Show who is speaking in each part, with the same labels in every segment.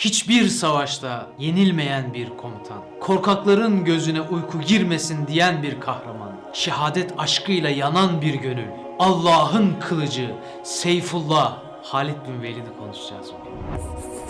Speaker 1: Hiçbir savaşta yenilmeyen bir komutan, korkakların gözüne uyku girmesin diyen bir kahraman, şehadet aşkıyla yanan bir gönül, Allah'ın kılıcı, Seyfullah, Halid bin Velid'i konuşacağız bugün.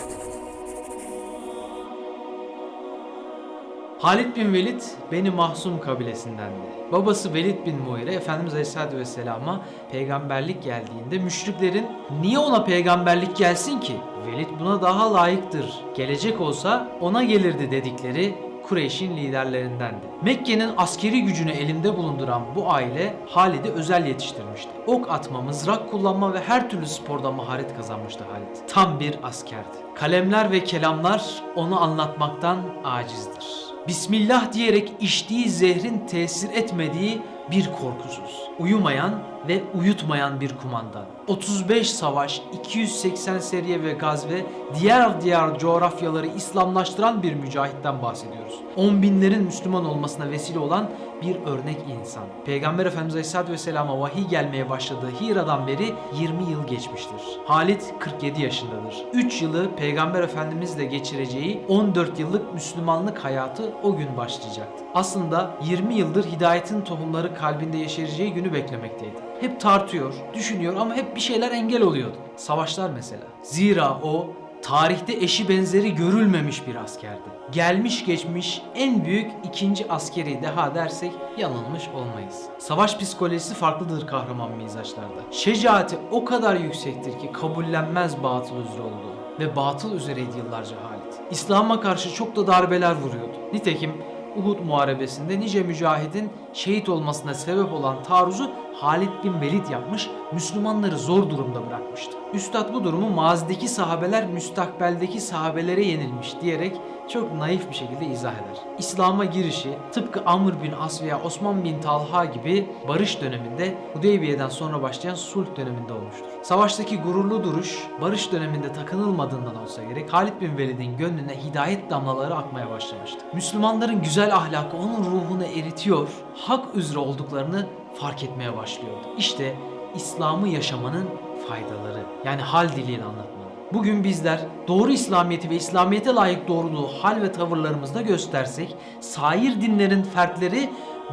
Speaker 1: Halid bin Velid Beni Mahsum kabilesindendi. Babası Velid bin Muire Efendimiz Aleyhisselatü Vesselam'a peygamberlik geldiğinde müşriklerin niye ona peygamberlik gelsin ki? Velid buna daha layıktır. Gelecek olsa ona gelirdi dedikleri Kureyş'in liderlerindendi. Mekke'nin askeri gücünü elinde bulunduran bu aile Halid'i özel yetiştirmişti. Ok atma, mızrak kullanma ve her türlü sporda maharet kazanmıştı Halid. Tam bir askerdi. Kalemler ve kelamlar onu anlatmaktan acizdir. Bismillah diyerek içtiği zehrin tesir etmediği bir korkusuz, uyumayan ve uyutmayan bir kumandan. 35 savaş, 280 seriye ve gazve, diğer diğer coğrafyaları İslamlaştıran bir mücahitten bahsediyoruz. On binlerin Müslüman olmasına vesile olan bir örnek insan. Peygamber Efendimiz Aleyhisselatü Vesselam'a vahiy gelmeye başladığı Hira'dan beri 20 yıl geçmiştir. Halit 47 yaşındadır. 3 yılı Peygamber Efendimizle geçireceği 14 yıllık Müslümanlık hayatı o gün başlayacaktı. Aslında 20 yıldır hidayetin tohumları kalbinde yeşereceği günü beklemekteydi. Hep tartıyor, düşünüyor ama hep bir şeyler engel oluyordu. Savaşlar mesela. Zira o tarihte eşi benzeri görülmemiş bir askerdi. Gelmiş geçmiş en büyük ikinci askeri deha dersek yanılmış olmayız. Savaş psikolojisi farklıdır kahraman mizaçlarda. Şecaati o kadar yüksektir ki kabullenmez batıl üzere olduğu ve batıl üzereydi yıllarca Halit. İslam'a karşı çok da darbeler vuruyordu. Nitekim Uhud muharebesinde nice mücahidin şehit olmasına sebep olan taarruzu Halid bin Velid yapmış, Müslümanları zor durumda bırakmıştı. Üstad bu durumu mazideki sahabeler müstakbeldeki sahabelere yenilmiş diyerek çok naif bir şekilde izah eder. İslam'a girişi tıpkı Amr bin As veya Osman bin Talha gibi barış döneminde Hudeybiye'den sonra başlayan sulh döneminde olmuştur. Savaştaki gururlu duruş barış döneminde takınılmadığından olsa gerek Halid bin Velid'in gönlüne hidayet damlaları akmaya başlamıştı. Müslümanların güzel ahlakı onun ruhunu eritiyor, hak üzere olduklarını fark etmeye başlıyordu. İşte İslam'ı yaşamanın faydaları. Yani hal diliyle anlatmanın. Bugün bizler doğru İslamiyeti ve İslamiyete layık doğruluğu hal ve tavırlarımızda göstersek sair dinlerin fertleri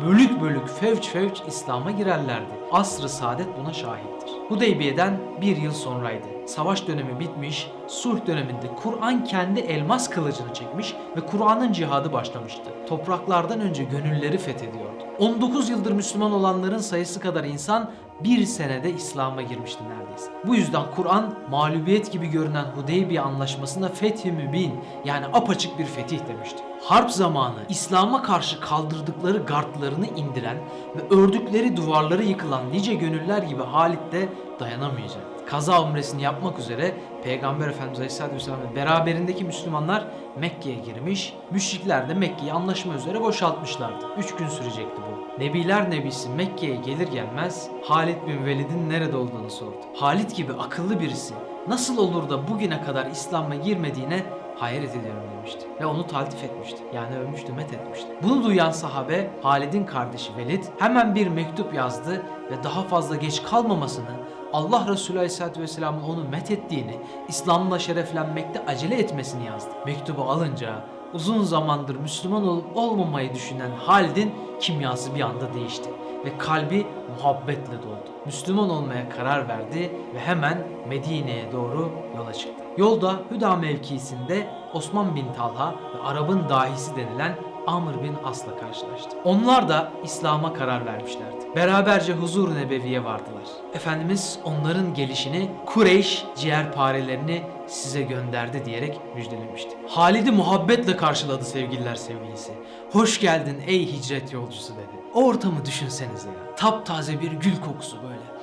Speaker 1: bölük bölük fevç fevç İslam'a girerlerdi. Asr-ı saadet buna şahittir. Hudeybiye'den bir yıl sonraydı. Savaş dönemi bitmiş, sulh döneminde Kur'an kendi elmas kılıcını çekmiş ve Kur'an'ın cihadı başlamıştı. Topraklardan önce gönülleri fethediyordu. 19 yıldır Müslüman olanların sayısı kadar insan bir senede İslam'a girmişti neredeyse. Bu yüzden Kur'an mağlubiyet gibi görünen Hudeybiye anlaşmasına fethi mübin yani apaçık bir fetih demişti. Harp zamanı İslam'a karşı kaldırdıkları gardlarını indiren ve ördükleri duvarları yıkılan nice gönüller gibi Halit de dayanamayacaktı. Kaza umresini yapmak üzere Peygamber Efendimiz Aleyhisselatü Vesselam ve beraberindeki Müslümanlar Mekke'ye girmiş, müşrikler de Mekke'yi anlaşma üzere boşaltmışlardı. Üç gün sürecekti bu. Nebiler Nebisi Mekke'ye gelir gelmez Halid bin Velid'in nerede olduğunu sordu. Halid gibi akıllı birisi nasıl olur da bugüne kadar İslam'a girmediğine hayret ediyorum demişti. Ve onu taltif etmişti. Yani övmüştü, met etmişti. Bunu duyan sahabe Halid'in kardeşi Velid hemen bir mektup yazdı ve daha fazla geç kalmamasını Allah Resulü Aleyhisselatü Vesselam'ın onu met ettiğini, İslam'la şereflenmekte acele etmesini yazdı. Mektubu alınca uzun zamandır Müslüman olup olmamayı düşünen Halid'in kimyası bir anda değişti ve kalbi muhabbetle doldu. Müslüman olmaya karar verdi ve hemen Medine'ye doğru yola çıktı. Yolda Hüda mevkisinde Osman bin Talha ve Arap'ın dahisi denilen Amr bin As'la karşılaştı. Onlar da İslam'a karar vermişlerdi. Beraberce huzur nebeviye vardılar. Efendimiz onların gelişini Kureyş ciğerparelerini size gönderdi diyerek müjdelemişti. Halid'i muhabbetle karşıladı sevgililer sevgilisi. Hoş geldin ey hicret yolcusu dedi. O ortamı düşünsenize ya. Taptaze bir gül kokusu böyle.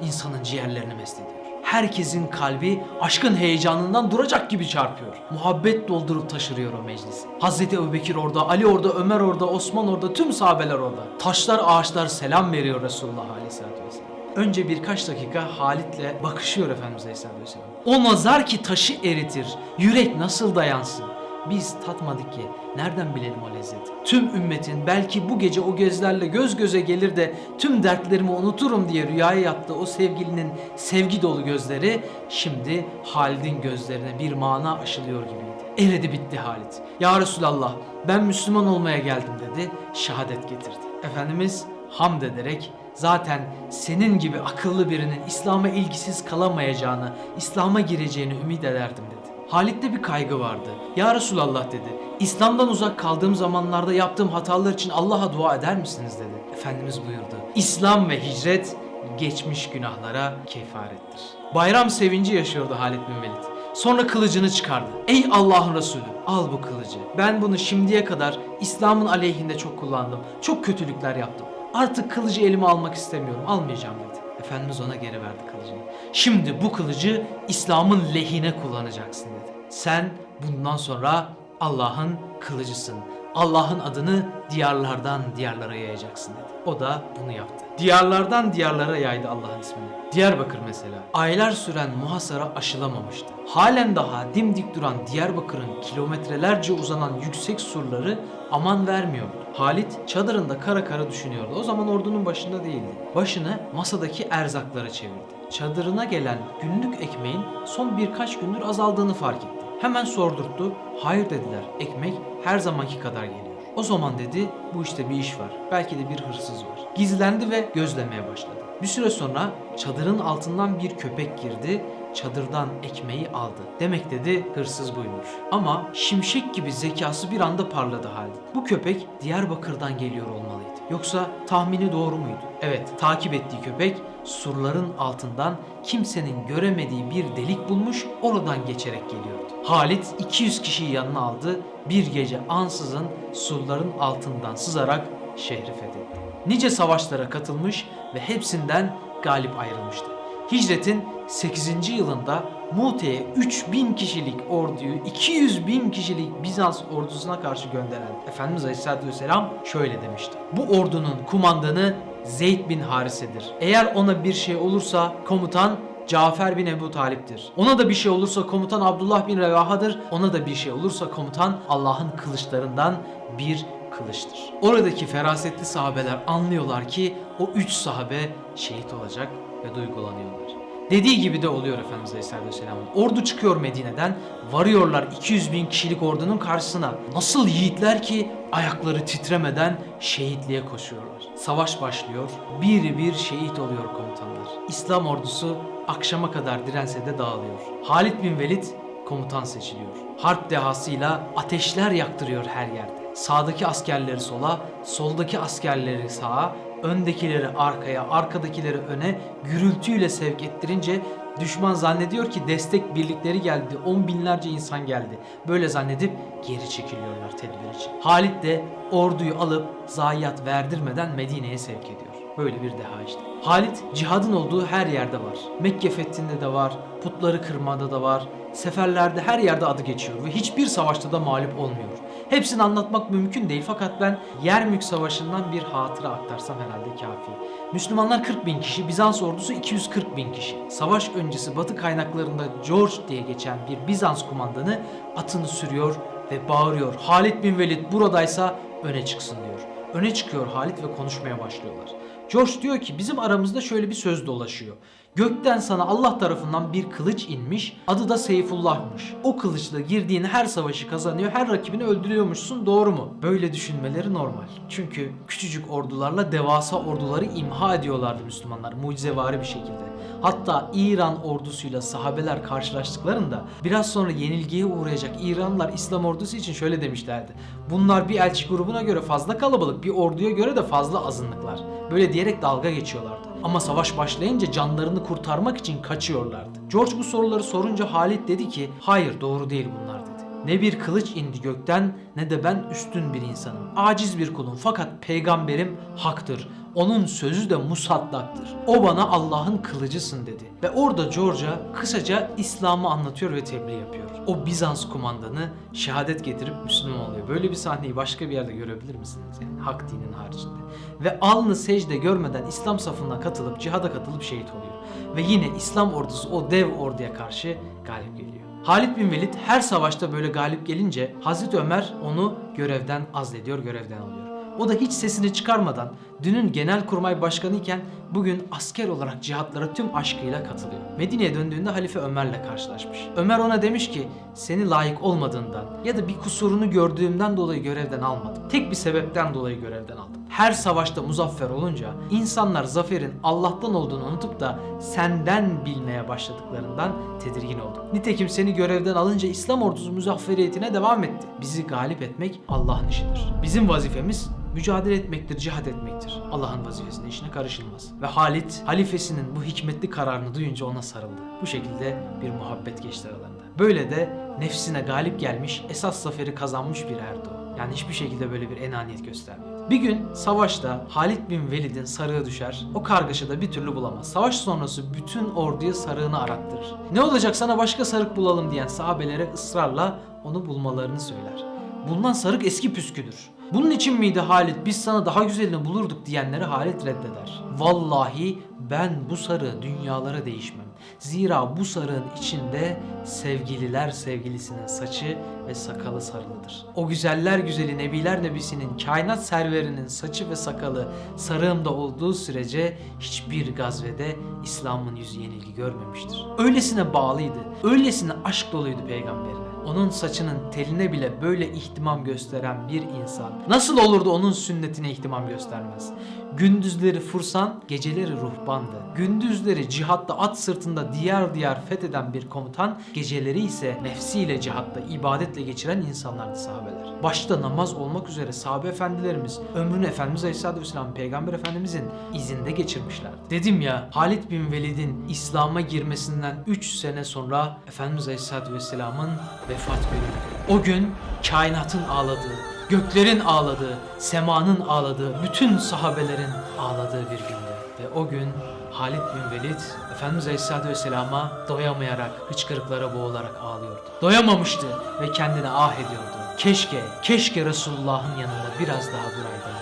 Speaker 1: İnsanın ciğerlerini mest ediyor. Herkesin kalbi aşkın heyecanından duracak gibi çarpıyor. Muhabbet doldurup taşırıyor o meclis. Hazreti Ebubekir orada, Ali orada, Ömer orada, Osman orada, tüm sahabeler orada. Taşlar, ağaçlar selam veriyor Resulullah Aleyhisselatü Vesselam. Önce birkaç dakika Halit'le bakışıyor Efendimiz Aleyhisselatü Vesselam. O nazar ki taşı eritir, yürek nasıl dayansın? Biz tatmadık ki nereden bilelim o lezzeti? Tüm ümmetin belki bu gece o gözlerle göz göze gelir de tüm dertlerimi unuturum diye rüyaya yattı o sevgilinin sevgi dolu gözleri şimdi Halid'in gözlerine bir mana aşılıyor gibiydi. Eridi bitti Halit. Ya Resulallah ben Müslüman olmaya geldim dedi. Şehadet getirdi. Efendimiz hamd ederek zaten senin gibi akıllı birinin İslam'a ilgisiz kalamayacağını, İslam'a gireceğini ümit ederdim dedi. Halit'te bir kaygı vardı. Ya Resulallah dedi. İslam'dan uzak kaldığım zamanlarda yaptığım hatalar için Allah'a dua eder misiniz dedi. Efendimiz buyurdu. İslam ve hicret geçmiş günahlara kefarettir. Bayram sevinci yaşıyordu Halid bin Velid. Sonra kılıcını çıkardı. Ey Allah'ın Resulü al bu kılıcı. Ben bunu şimdiye kadar İslam'ın aleyhinde çok kullandım. Çok kötülükler yaptım. Artık kılıcı elime almak istemiyorum. Almayacağım dedi. Efendimiz ona geri verdi kılıcını. Şimdi bu kılıcı İslam'ın lehine kullanacaksın dedi. Sen bundan sonra Allah'ın kılıcısın. Allah'ın adını diyarlardan diyarlara yayacaksın dedi. O da bunu yaptı. Diyarlardan diyarlara yaydı Allah'ın ismini. Diyarbakır mesela. Aylar süren muhasara aşılamamıştı. Halen daha dimdik duran Diyarbakır'ın kilometrelerce uzanan yüksek surları aman vermiyordu. Halit çadırında kara kara düşünüyordu. O zaman ordunun başında değildi. Başını masadaki erzaklara çevirdi. Çadırına gelen günlük ekmeğin son birkaç gündür azaldığını fark etti. Hemen sordurttu. Hayır dediler. Ekmek her zamanki kadar geliyor. O zaman dedi bu işte bir iş var. Belki de bir hırsız var. Gizlendi ve gözlemeye başladı. Bir süre sonra çadırın altından bir köpek girdi. Çadırdan ekmeği aldı. Demek dedi hırsız buymuş. Ama şimşek gibi zekası bir anda parladı halde. Bu köpek Diyarbakır'dan geliyor olmalıydı. Yoksa tahmini doğru muydu? Evet, takip ettiği köpek surların altından kimsenin göremediği bir delik bulmuş, oradan geçerek geliyordu. Halit 200 kişiyi yanına aldı. Bir gece ansızın surların altından sızarak şehri fethetti. Nice savaşlara katılmış ve hepsinden galip ayrılmıştı. Hicretin 8. yılında Mute'ye 3000 kişilik orduyu 200 bin kişilik Bizans ordusuna karşı gönderen Efendimiz Aleyhisselatü Vesselam şöyle demişti. Bu ordunun kumandanı Zeyd bin Harise'dir. Eğer ona bir şey olursa komutan Cafer bin Ebu Talip'tir. Ona da bir şey olursa komutan Abdullah bin Revaha'dır. Ona da bir şey olursa komutan Allah'ın kılıçlarından bir kılıçtır. Oradaki ferasetli sahabeler anlıyorlar ki o üç sahabe şehit olacak ve duygulanıyorlar. Dediği gibi de oluyor Efendimiz Aleyhisselatü Vesselam'ın. Ordu çıkıyor Medine'den, varıyorlar 200 bin kişilik ordunun karşısına. Nasıl yiğitler ki ayakları titremeden şehitliğe koşuyorlar. Savaş başlıyor, bir bir şehit oluyor komutanlar. İslam ordusu akşama kadar dirense de dağılıyor. Halid bin Velid komutan seçiliyor. Harp dehasıyla ateşler yaktırıyor her yerde. Sağdaki askerleri sola, soldaki askerleri sağa, öndekileri arkaya, arkadakileri öne gürültüyle sevk ettirince düşman zannediyor ki destek birlikleri geldi, on binlerce insan geldi. Böyle zannedip geri çekiliyorlar tedbir için. Halit de orduyu alıp zayiat verdirmeden Medine'ye sevk ediyor. Böyle bir deha işte. Halit cihadın olduğu her yerde var. Mekke fethinde de var, putları kırmada da var, seferlerde her yerde adı geçiyor ve hiçbir savaşta da mağlup olmuyor. Hepsini anlatmak mümkün değil fakat ben Yermük Savaşı'ndan bir hatıra aktarsam herhalde kafi. Müslümanlar 40 bin kişi, Bizans ordusu 240 bin kişi. Savaş öncesi batı kaynaklarında George diye geçen bir Bizans kumandanı atını sürüyor ve bağırıyor. Halit bin Velid buradaysa öne çıksın diyor. Öne çıkıyor Halit ve konuşmaya başlıyorlar. George diyor ki bizim aramızda şöyle bir söz dolaşıyor. Gökten sana Allah tarafından bir kılıç inmiş, adı da Seyfullah'mış. O kılıçla girdiğin her savaşı kazanıyor, her rakibini öldürüyormuşsun doğru mu? Böyle düşünmeleri normal. Çünkü küçücük ordularla devasa orduları imha ediyorlardı Müslümanlar mucizevari bir şekilde. Hatta İran ordusuyla sahabeler karşılaştıklarında biraz sonra yenilgiye uğrayacak İranlılar İslam ordusu için şöyle demişlerdi. Bunlar bir elçi grubuna göre fazla kalabalık, bir orduya göre de fazla azınlıklar. Böyle diyerek dalga geçiyorlardı. Ama savaş başlayınca canlarını kurtarmak için kaçıyorlardı. George bu soruları sorunca Halit dedi ki hayır doğru değil bunlar dedi. Ne bir kılıç indi gökten ne de ben üstün bir insanım. Aciz bir kulum fakat peygamberim haktır. Onun sözü de musaddaktır. O bana Allah'ın kılıcısın dedi. Ve orada George'a kısaca İslam'ı anlatıyor ve tebliğ yapıyor. O Bizans kumandanı şehadet getirip Müslüman oluyor. Böyle bir sahneyi başka bir yerde görebilir misiniz? Yani hak dinin haricinde. Ve alnı secde görmeden İslam safına katılıp cihada katılıp şehit oluyor. Ve yine İslam ordusu o dev orduya karşı galip geliyor. Halid bin Velid her savaşta böyle galip gelince Hazreti Ömer onu görevden azlediyor, görevden alıyor. O da hiç sesini çıkarmadan dünün genelkurmay başkanı iken bugün asker olarak cihatlara tüm aşkıyla katılıyor. Medine'ye döndüğünde Halife Ömer'le karşılaşmış. Ömer ona demiş ki seni layık olmadığından ya da bir kusurunu gördüğümden dolayı görevden almadım. Tek bir sebepten dolayı görevden aldım. Her savaşta muzaffer olunca insanlar zaferin Allah'tan olduğunu unutup da senden bilmeye başladıklarından tedirgin oldum. Nitekim seni görevden alınca İslam ordusu muzafferiyetine devam etti. Bizi galip etmek Allah'ın işidir. Bizim vazifemiz mücadele etmektir, cihad etmektir. Allah'ın vazifesine işine karışılmaz. Ve Halit halifesinin bu hikmetli kararını duyunca ona sarıldı. Bu şekilde bir muhabbet geçti aralarında. Böyle de nefsine galip gelmiş, esas zaferi kazanmış bir o. Yani hiçbir şekilde böyle bir enaniyet göstermedi. Bir gün savaşta Halid bin Velid'in sarığı düşer. O kargaşada bir türlü bulamaz. Savaş sonrası bütün orduya sarığını arattırır. Ne olacak sana başka sarık bulalım diyen sahabelere ısrarla onu bulmalarını söyler. Bulunan sarık eski püsküdür. Bunun için miydi Halit biz sana daha güzelini bulurduk diyenleri Halit reddeder. Vallahi ben bu sarığı dünyalara değişmem. Zira bu sarığın içinde sevgililer sevgilisinin saçı ve sakalı sarılıdır. O güzeller güzeli Nebiler Nebisi'nin kainat serverinin saçı ve sakalı sarığımda olduğu sürece hiçbir gazvede İslam'ın yüzü yenilgi görmemiştir. Öylesine bağlıydı, öylesine aşk doluydu peygamberine. Onun saçının teline bile böyle ihtimam gösteren bir insan nasıl olurdu onun sünnetine ihtimam göstermez? Gündüzleri fursan, geceleri ruhbandı. Gündüzleri cihatta at sırtında diyar diyar fetheden bir komutan, geceleri ise nefsiyle cihatta, ibadetle geçiren insanlardı sahabeler. Başta namaz olmak üzere sahabe efendilerimiz ömrünü Efendimiz Aleyhisselatü Vesselam Peygamber Efendimizin izinde geçirmişler. Dedim ya Halid bin Velid'in İslam'a girmesinden 3 sene sonra Efendimiz Aleyhisselatü Vesselam'ın vefat günü. O gün kainatın ağladığı, göklerin ağladığı, semanın ağladığı, bütün sahabelerin ağladığı bir gündü. Ve o gün Halid bin Velid Efendimiz Aleyhisselatü Vesselam'a doyamayarak, hıçkırıklara boğularak ağlıyordu. Doyamamıştı ve kendine ah ediyordu. Keşke, keşke Resulullah'ın yanında biraz daha duraydım.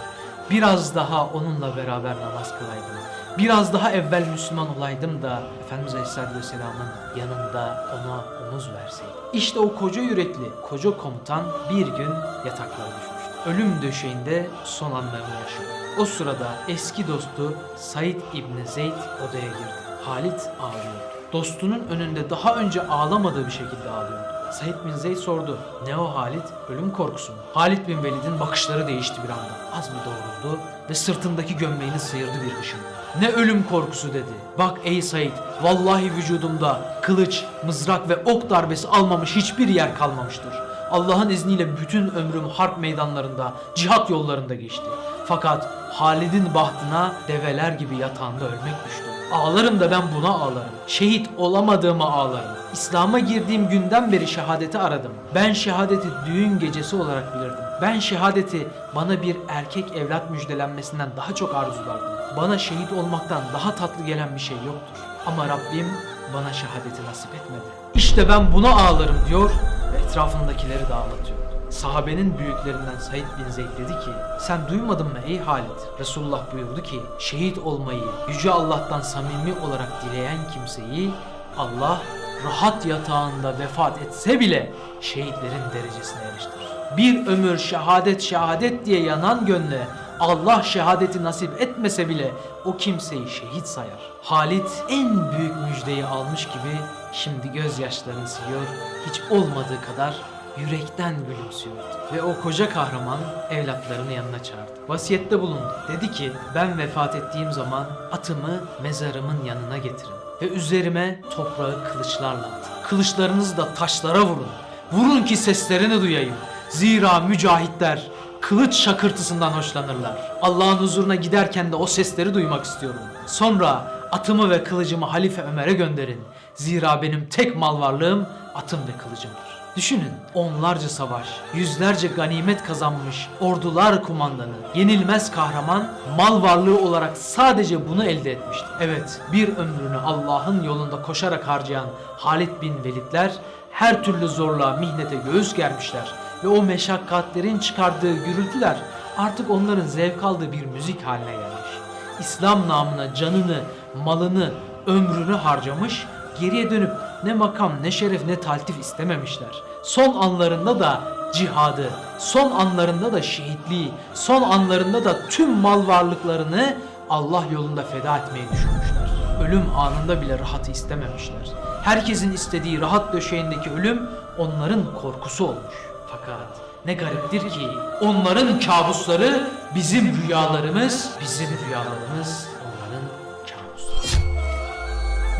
Speaker 1: Biraz daha onunla beraber namaz kılaydım. Biraz daha evvel Müslüman olaydım da Efendimiz Aleyhisselatü Vesselam'ın yanında ona omuz verseydim. İşte o koca yürekli, koca komutan bir gün yataklara düşmüştü. Ölüm döşeğinde son anlarını yaşıyor. O sırada eski dostu Said İbni Zeyd odaya girdi. Halit ağlıyor. Dostunun önünde daha önce ağlamadığı bir şekilde ağlıyordu. Said bin Zeyd sordu. Ne o Halit? Ölüm korkusu mu? Halit bin Velid'in bakışları değişti bir anda. Az mı doğruldu ve sırtındaki gömleğini sıyırdı bir hışımla. Ne ölüm korkusu dedi. Bak ey Said, vallahi vücudumda kılıç, mızrak ve ok darbesi almamış hiçbir yer kalmamıştır. Allah'ın izniyle bütün ömrüm harp meydanlarında, cihat yollarında geçti. Fakat Halid'in bahtına develer gibi yatağında ölmek düştü. Ağlarım da ben buna ağlarım. Şehit olamadığıma ağlarım. İslam'a girdiğim günden beri şehadeti aradım. Ben şehadeti düğün gecesi olarak bilirdim. Ben şehadeti bana bir erkek evlat müjdelenmesinden daha çok arzulardım. Bana şehit olmaktan daha tatlı gelen bir şey yoktur. Ama Rabbim bana şehadeti nasip etmedi. İşte ben buna ağlarım diyor ve etrafındakileri de ağlatıyor. Sahabenin büyüklerinden Said bin Zeyd dedi ki sen duymadın mı ey Halid? Resulullah buyurdu ki şehit olmayı Yüce Allah'tan samimi olarak dileyen kimseyi Allah rahat yatağında vefat etse bile şehitlerin derecesine eriştirir. Bir ömür şehadet şehadet diye yanan gönle Allah şehadeti nasip etmese bile o kimseyi şehit sayar. Halit en büyük müjdeyi almış gibi şimdi gözyaşlarını siliyor, hiç olmadığı kadar yürekten gülümsüyordu. Ve o koca kahraman evlatlarını yanına çağırdı. Vasiyette bulundu. Dedi ki ben vefat ettiğim zaman atımı mezarımın yanına getirin. Ve üzerime toprağı kılıçlarla atın. Kılıçlarınızı da taşlara vurun. Vurun ki seslerini duyayım. Zira mücahitler kılıç şakırtısından hoşlanırlar. Allah'ın huzuruna giderken de o sesleri duymak istiyorum. Sonra atımı ve kılıcımı Halife Ömer'e gönderin. Zira benim tek mal varlığım atım ve kılıcımdır. Düşünün onlarca savaş, yüzlerce ganimet kazanmış ordular kumandanı, yenilmez kahraman mal varlığı olarak sadece bunu elde etmişti. Evet bir ömrünü Allah'ın yolunda koşarak harcayan Halid bin Velidler her türlü zorluğa, mihnete göğüs germişler ve o meşakkatlerin çıkardığı gürültüler artık onların zevk aldığı bir müzik haline gelmiş. İslam namına canını, malını, ömrünü harcamış, geriye dönüp ne makam, ne şeref, ne taltif istememişler. Son anlarında da cihadı, son anlarında da şehitliği, son anlarında da tüm mal varlıklarını Allah yolunda feda etmeyi düşünmüşler. Ölüm anında bile rahatı istememişler. Herkesin istediği rahat döşeğindeki ölüm onların korkusu olmuş. Fakat ne gariptir ki onların kabusları bizim rüyalarımız, bizim rüyalarımız.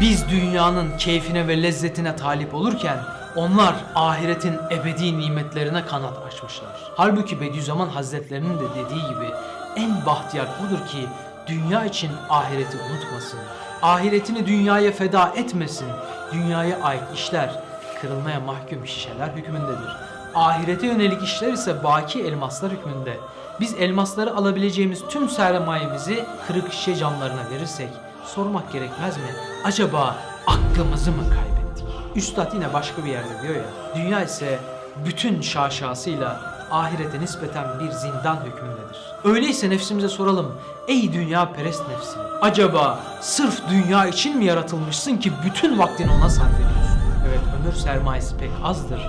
Speaker 1: Biz dünyanın keyfine ve lezzetine talip olurken onlar ahiretin ebedi nimetlerine kanat açmışlar. Halbuki Bediüzzaman Hazretlerinin de dediği gibi en bahtiyar budur ki dünya için ahireti unutmasın. Ahiretini dünyaya feda etmesin. Dünyaya ait işler kırılmaya mahkum şişeler hükmündedir. Ahirete yönelik işler ise baki elmaslar hükmünde. Biz elmasları alabileceğimiz tüm sermayemizi kırık şişe camlarına verirsek sormak gerekmez mi? Acaba aklımızı mı kaybettik? Üstad yine başka bir yerde diyor ya. Dünya ise bütün şaşasıyla ahirete nispeten bir zindan hükmündedir. Öyleyse nefsimize soralım. Ey dünya perest nefsi. Acaba sırf dünya için mi yaratılmışsın ki bütün vaktini ona sarf ediyorsun? Evet ömür sermayesi pek azdır.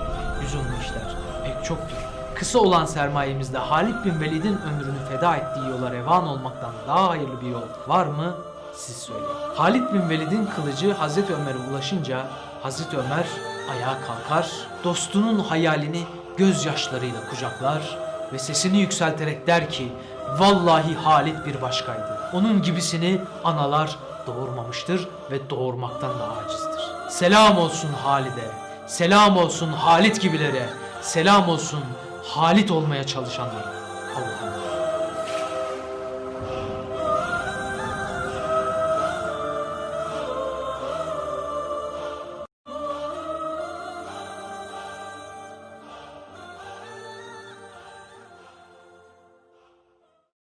Speaker 1: Lüzumlu işler pek çoktur. Kısa olan sermayemizde Halid bin Velid'in ömrünü feda ettiği yola revan olmaktan daha hayırlı bir yol var mı? Siz söyleyin. Halid bin Velid'in kılıcı Hazreti Ömer'e ulaşınca Hazreti Ömer ayağa kalkar, dostunun hayalini gözyaşlarıyla kucaklar ve sesini yükselterek der ki Vallahi Halid bir başkaydı. Onun gibisini analar doğurmamıştır ve doğurmaktan da acizdir. Selam olsun Halid'e, selam olsun Halit gibilere, selam olsun Halit olmaya çalışanlara. Allah'a.